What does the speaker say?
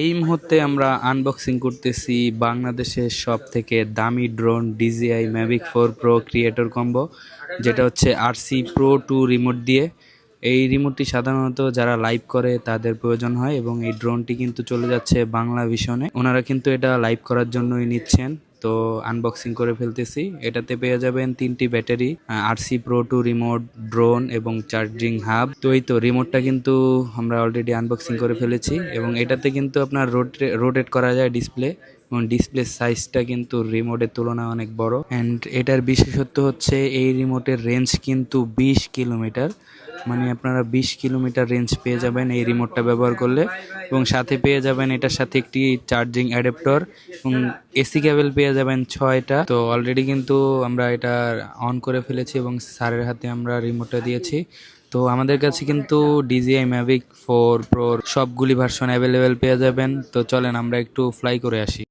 এই মুহূর্তে আমরা আনবক্সিং করতেছি বাংলাদেশের সব থেকে দামি drone DJI Mavic four pro creator combo যেটা হচ্ছে আরসি প্রো টু রিমোট দিয়ে। এই রিমোটটি সাধারণত যারা লাইভ করে তাদের প্রয়োজন হয় এবং এই ড্রোনটি কিন্তু চলে যাচ্ছে বাংলা ভিশনে ওনারা কিন্তু এটা লাইভ করার জন্যই নিচ্ছেন। তো আনবক্সিং করে ফেলতেছি। এটাতে পেয়ে যাবেন তিনটি battery RC pro two remote drone এবং চার্জিং হাব তো এই তো রিমোটটা কিন্তু আমরা অলরেডি আনবক্সিং করে ফেলেছি এবং এটাতে কিন্তু আপনার রোটেট করা যায় ডিসপ্লে এবং ডিসপ্লে সাইজটা কিন্তু রিমোটের তুলনায় অনেক বড়। অ্যান্ড এটার বিশেষত্ব হচ্ছে এই রিমোটের রেঞ্জ কিন্তু বিশ কিলোমিটার। মানে আপনারা বিশ কিলোমিটার রেঞ্জ পেয়ে যাবেন এই রিমোটটা ব্যবহার করলে। এবং সাথে পেয়ে যাবেন এটার সাথে একটি চার্জিং অ্যাডাপ্টর এবং এসি কেবল পেয়ে যাবেন ছয়টা। তো অলরেডি কিন্তু আমরা এটা অন করে ফেলেছি এবং স্যারের হাতে আমরা রিমোটটা দিয়েছি। তো আমাদের কাছে কিন্তু ডিজিআই ম্যাভিক ফোর প্রোর সবগুলি ভার্সন অ্যাভেলেবেল পেয়ে যাবেন। তো চলেন আমরা একটু ফ্লাই করে আসি।